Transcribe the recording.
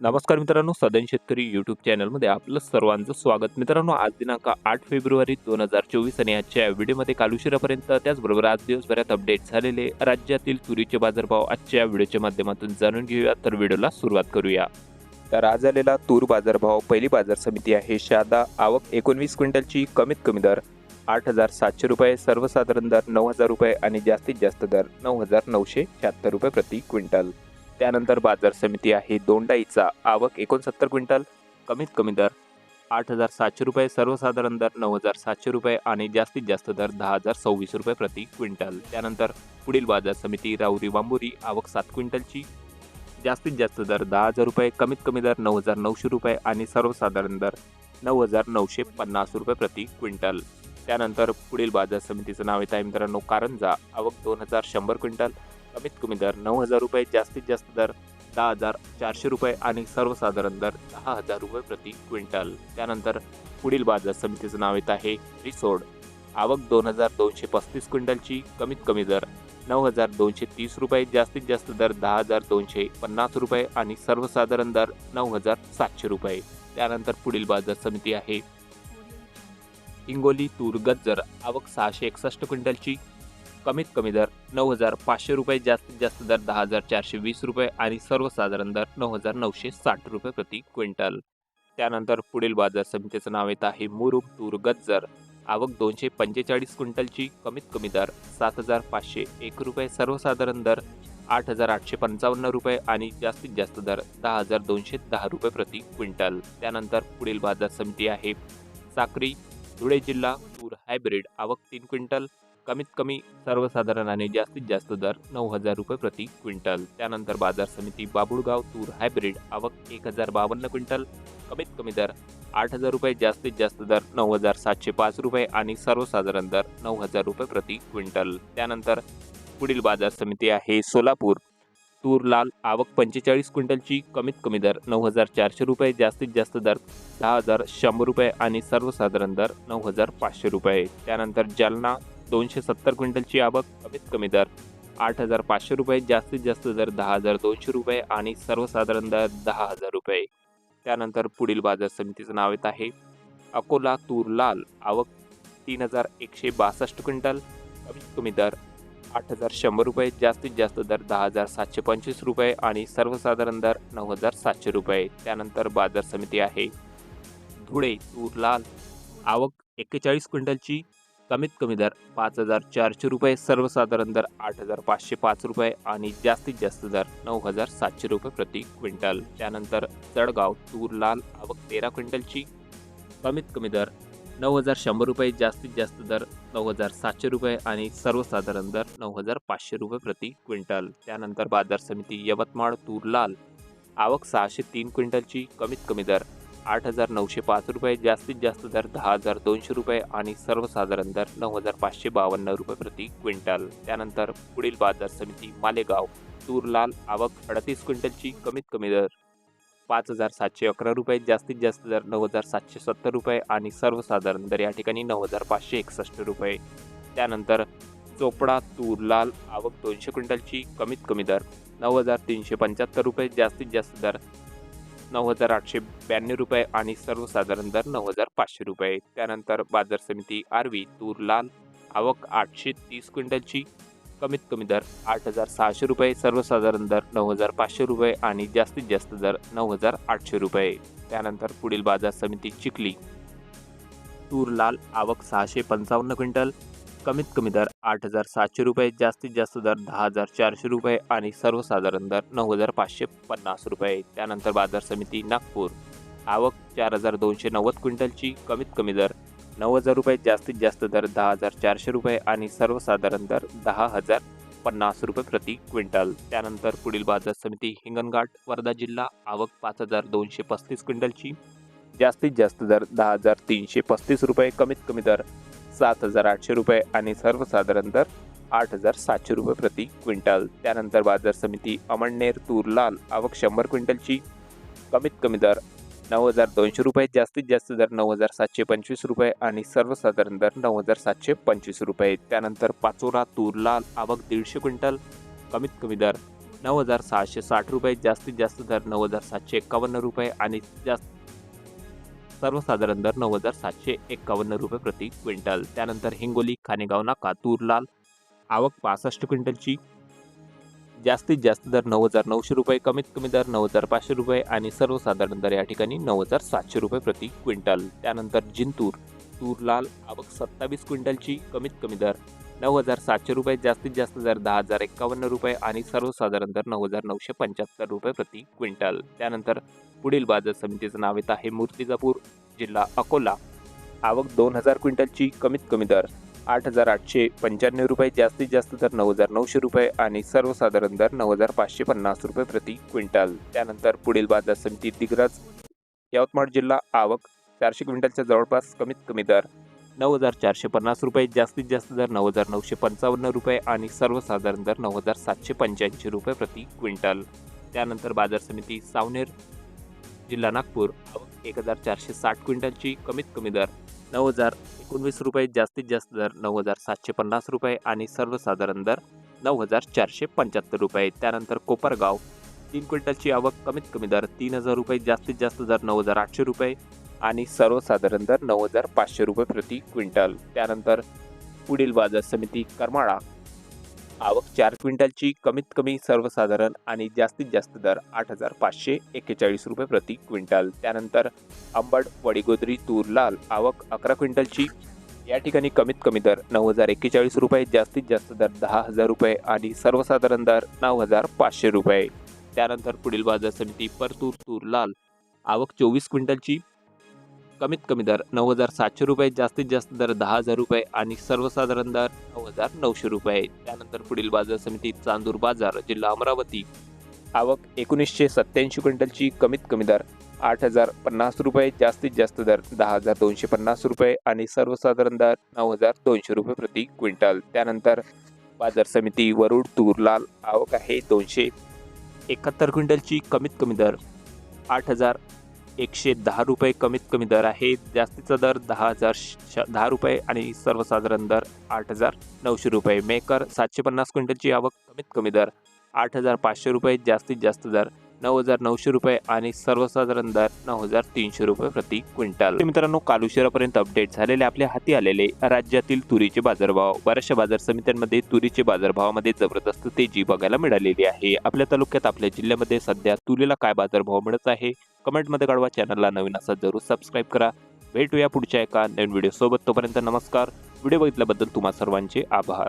नमस्कार मित्रांनो सदन शेतकरी यूट्यूब चॅनलमध्ये आपलं सर्वांचं स्वागत. मित्रांनो आज दिनांक आठ फेब्रुवारी दोन हजार चोवीस आणि आजच्या व्हिडिओमध्ये काल उशिरापर्यंत त्याचबरोबर आज दिवसभरात अपडेट झालेले राज्यातील तुरीचे बाजारभाव आजच्या व्हिडिओच्या माध्यमातून जाणून घेऊया. तर व्हिडिओला सुरुवात करूया. तर आज आलेला तूर बाजारभाव पहिली बाजार समिती आहे. शादा आवक एकोणवीस क्विंटलची कमीत कमी दर आठ हजार सातशे रुपये सर्वसाधारण दर नऊ हजार रुपये आणि जास्तीत जास्त दर नऊ हजार नऊशे शहात्तर रुपये प्रति क्विंटल. त्यानंतर बाजार समिती आहे. दोंडाईचा आवक एकोणसत्तर क्विंटल कमीत कमी दर आठ हजार सातशे रुपये सर्वसाधारण दर नऊ हजार सातशे रुपये आणि जास्तीत जास्त दर दहा हजार सव्वीस रुपये प्रति क्विंटल. त्यानंतर पुढील बाजार समिती राऊरी बांबुरी आवक सात क्विंटलची. जास्तीत जास्त दर दहा हजार रुपये कमीत कमी दर नऊ हजार नऊशे रुपये आणि सर्वसाधारण दर नऊ हजार नऊशे पन्नास रुपये प्रति क्विंटल. त्यानंतर पुढील बाजार समितीचं नाव येत आहे मित्रांनो कारंजा. आवक दोन हजार शंभर क्विंटल कमीत कमी दर नऊ हजार रुपये जास्तीत जास्त दर दहा हजार चारशे रुपये आणि सर्वसाधारण दर दहा हजार रुपये प्रति क्विंटल. त्यानंतर पुढील बाजार समितीचं नाव येत आहे रिसोड. आवक दोन हजार दोनशे पस्तीस क्विंटलची कमीत कमी दर नऊ हजार दोनशे तीस रुपये जास्तीत जास्त दर दहा हजार दोनशे पन्नास रुपये आणि सर्वसाधारण दर नऊ हजार सातशे रुपये. त्यानंतर पुढील बाजार समिती आहे. हिंगोली तूर गज्जर आवक सहाशे एकसष्ट क्विंटलची कमीत कमी दर नऊ हजार पाचशे रुपये जास्तीत जास्त दर दहा हजार चारशे वीस रुपये आणि सर्वसाधारण दर नऊ हजार नऊशे साठ रुपये प्रति क्विंटल. त्यानंतर पुढील बाजार समितीचं नाव येत आहे मुरुम तूर गज्जर. आवक दोनशे पंचेचाळीस क्विंटलची कमीत कमी दर सात हजार पाचशे एक रुपये सर्वसाधारण दर आठ हजार आठशे पंचावन्न रुपये आणि जास्तीत जास्त दर दहा हजार दोनशे दहा रुपये प्रति क्विंटल. त्यानंतर पुढील बाजार समिती आहे साक्री धुळे जिल्हा तूर हायब्रिड. आवक तीन क्विंटल कमीत कमी सर्वसाधारणाने जास्तीत जास्त दर नऊ हजार रुपये प्रति क्विंटल. त्यानंतर बाजार समिती बाबुळगाव तूर हायब्रिड आवक एक हजार बावन्न क्विंटल. कमीत कमी दर आठ हजार रुपये जास्तीत जास्त दर नऊ हजार सातशे पाच रुपये आणि सर्वसाधारण दर नऊ हजार रुपये प्रति क्विंटल. त्यानंतर पुढील बाजार समिती आहे सोलापूर. तूर लाल आवक पंचेचाळीस क्विंटलची कमीत कमी दर नऊ हजार चारशे रुपये जास्तीत जास्त दर दहा हजार शंभर रुपये आणि सर्वसाधारण दर नऊ हजार पाचशे रुपये. त्यानंतर जालना दोनशे सत्तर क्विंटलची आवक कमीत कमी दर आठ हजार पाचशे रुपये जास्तीत जास्त दर दहा हजार दोनशे रुपये आणि सर्वसाधारण दर दहा हजार रुपये. त्यानंतर पुढील बाजार समितीचं नाव येत आहे अकोला तूर लाल आवक तीन हजार एकशे बासष्ट क्विंटल कमीत कमी दर आठ हजार शंभर रुपये जास्तीत जास्त दर दहा हजार सातशे पंचवीस रुपये आणि सर्वसाधारण दर नऊ हजार सातशे रुपये. त्यानंतर बाजार समिती आहे धुळे तूर लाल आवक एक्केचाळीस क्विंटलची कमीत कमी दर पाच हजार चारशे रुपये सर्वसाधारण दर आठ हजार पाचशे पाच रुपये आणि जास्तीत जास्त दर नऊ हजार सातशे रुपये प्रति क्विंटल. त्यानंतर जळगाव तूर लाल आवक तेरा क्विंटलची. कमीत कमी दर नऊ हजार शंभर रुपये जास्तीत जास्त दर नऊ हजार सातशे रुपये आणि सर्वसाधारण दर नऊ हजार पाचशे रुपये प्रति क्विंटल. त्यानंतर बाजार समिती यवतमाळ तूर लाल आवक सहाशे तीन क्विंटलची. कमीत कमी दर आठ हजार नऊशे पाच रुपये जास्तीत जास्त दर दहा हजार दोनशे रुपये आणि सर्वसाधारण दर नऊ हजार पाचशे बावन्न रुपये प्रति क्विंटल. त्यानंतर पुढील बाजार समिती मालेगाव तूर लाल आवक अडतीस क्विंटलची कमीत कमी दर. पाच हजार सातशे अकरा रुपये जास्तीत जास्त दर नऊ हजार सातशे सत्तर रुपये आणि सर्वसाधारण दर या ठिकाणी नऊ हजार पाचशे एकसष्ट रुपये. त्यानंतर चोपडा तूर लाल आवक दोनशे क्विंटलची कमीत कमी दर नऊ हजार तीनशे पंच्याहत्तर रुपये जास्तीत जास्त दर नऊ हजार आठशे ब्याण्णव रुपये आणि सर्वसाधारण दर नऊ हजार पाचशे रुपये. त्यानंतर बाजार समिती आरवी तूर लाल आवक आठशे तीस क्विंटलची कमीत कमी दर आठ हजार सहाशे रुपये सर्वसाधारण दर नऊ हजार पाचशे रुपये आणि जास्तीत जास्त दर नऊ हजार आठशे रुपये. त्यानंतर पुढील बाजार समिती चिखली. तूर लाल आवक सहाशे पंचावन्न क्विंटल कमीत कमी दर आठ हजार सातशे रुपये जास्तीत जास्त दर दहा हजार चारशे रुपये आणि सर्वसाधारण दर नऊ हजार पाचशे पन्नास रुपये. त्यानंतर बाजार समिती नागपूर. आवक चार हजार दोनशे नव्वद क्विंटलची. कमीत कमी दर नऊ हजार रुपये जास्तीत जास्त दर दहा हजार चारशे रुपये आणि सर्वसाधारण दर दहा हजार पन्नास रुपये प्रति क्विंटल. त्यानंतर पुढील बाजार समिती हिंगणघाट वर्धा जिल्हा आवक पाच हजार दोनशे पस्तीस क्विंटलची. जास्तीत जास्त दर दहा हजार तीनशे पस्तीस रुपये कमीत कमी दर सात हजार आठशे रुपये आणि सर्वसाधारण दर आठ हजार सातशे रुपये प्रति क्विंटल. त्यानंतर बाजार समिती अमळनेर तूर लाल आवक शंभर क्विंटलची. कमीत कमी दर नऊ हजार दोनशे रुपये जास्तीत जास्त दर नऊ हजार सातशे पंचवीस रुपये आणि सर्वसाधारण दर नऊ हजार सातशे पंचवीस रुपये. त्यानंतर पाचोरा तूर लाल आवक दीडशे क्विंटल कमीत कमी दर नऊ हजार सहाशे साठ रुपये जास्तीत जास्त दर नऊ हजार सातशे एक्कावन्न रुपये आणि जास्त सर्वसाधारण दर नऊ हजार सातशे एक्कावन्न रुपये प्रति क्विंटल. त्यानंतर हिंगोली खानेगाव नाका तूर लाल आवक पासष्ट क्विंटलची. जास्तीत जास्त दर नऊ हजार नऊशे रुपये कमीत कमी दर नऊ हजार पाचशे रुपये आणि सर्वसाधारण दर या ठिकाणी नऊ हजार सातशे रुपये प्रति क्विंटल. त्यानंतर जिंतूर तूर लाल आवक सत्तावीस क्विंटलची कमीत कमी दर नऊ हजार सातशे रुपये जास्तीत जास्त दर दहा हजार एक्कावन्न रुपये आणि सर्वसाधारण दर नऊ हजार नऊशे पंच्याहत्तर रुपये प्रति क्विंटल. त्यानंतर पुढील बाजार समितीचं नाव येत आहे मूर्तिजापूर जिल्हा अकोला. आवक दोन हजार क्विंटलची कमीत कमी दर आठ हजार आठशे पंच्याण्णव रुपये जास्तीत जास्त दर नऊ हजार नऊशे रुपये आणि सर्वसाधारण दर नऊ हजार पाचशे पन्नास रुपये प्रति क्विंटल. त्यानंतर पुढील बाजार समिती दिग्रज यवतमाळ जिल्हा आवक चारशे क्विंटलच्या जवळपास कमीत कमी दर नऊ हजार चारशे पन्नास रुपये जास्तीत जास्त दर नऊ हजार नऊशे पंचावन्न रुपये आणि सर्वसाधारण दर नऊ हजार सातशे पंच्याऐंशी रुपये प्रति क्विंटल. त्यानंतर बाजार समिती सावनेर जिल्हा नागपूर. एक हजार चारशे साठ क्विंटलची कमीत कमी दर नऊ हजार एकोणवीस रुपये जास्तीत जास्त दर नऊ हजार सातशे पन्नास रुपये आणि सर्वसाधारण दर नऊ हजार चारशे पंच्याहत्तर रुपये. त्यानंतर कोपरगाव तीन क्विंटलची आवक कमीत कमी दर तीन हजार रुपये जास्तीत जास्त दर नऊ हजार आठशे रुपये आणि सर्वसाधारण दर नऊ हजार पाचशे रुपये प्रति क्विंटल. त्यानंतर पुढील बाजार समिती करमाळा आवक चार क्विंटलची कमीत कमी सर्वसाधारण आणि जास्तीत जास्त दर आठ हजार पाचशे एक्केचाळीस रुपये प्रति क्विंटल. त्यानंतर अंबड वडीगोद्री तूर लाल आवक अकरा क्विंटलची. या ठिकाणी कमीत कमी दर नऊ हजार एक्केचाळीस रुपये जास्तीत जास्त दर दहा हजार रुपये आणि सर्वसाधारण दर नऊ हजार पाचशे रुपये. त्यानंतर पुढील बाजार समिती परतूर तूर लाल आवक चोवीस क्विंटलची. कमीत कमी दर नऊ हजार सातशे रुपये जास्तीत जास्त दर दहा हजार रुपये आणि सर्वसाधारण दर नऊ हजार नऊशे रुपये. त्यानंतर पुढील बाजार समिती चांदूर बाजार जिल्हा अमरावती. आवक एकोणीसशे सत्त्याऐंशी क्विंटलची कमीत कमी दर आठ हजार पन्नास रुपये जास्तीत जास्त दर दहा हजार दोनशे पन्नास रुपये आणि सर्वसाधारण दर नऊ हजार दोनशे रुपये प्रति क्विंटल. त्यानंतर बाजार समिती वरुड तूर लाल आवक आहे दोनशे एकाहत्तर क्विंटलची कमीत कमी दर आठ हजार एकशे दहा रुपये कमीत कमी दर आहे. जास्तीचा दर दहा हजार श दहा रुपये आणि सर्वसाधारण दर आठ हजार नऊशे रुपये. मेकर सातशे पन्नास क्विंटलची आवक कमीत कमी दर आठ हजार पाचशे रुपये जास्तीत जास्त दर नऊ हजार नऊशे रुपये आणि सर्वसाधारण दर नऊ हजार तीनशे रुपये प्रति क्विंटल. मित्रांनो काल उशिरापर्यंत अपडेट झालेले आपल्या हाती आलेले राज्यातील तुरीचे बाजारभाव. बऱ्याचशा बाजार समित्यांमध्ये तुरीचे बाजारभावामध्ये जबरदस्त तेजी बघायला मिळालेली आहे. आपल्या तालुक्यात आपल्या जिल्ह्यामध्ये सध्या तुरीला काय बाजारभाव मिळत आहे? कमेंटमध्ये कळवा. चॅनलला नवीन असा जरूर सबस्क्राईब करा. भेटूया पुढच्या एका नवीन व्हिडिओसोबत तोपर्यंत नमस्कार. व्हिडिओ बघितल्याबद्दल तुम्हा सर्वांचे आभार.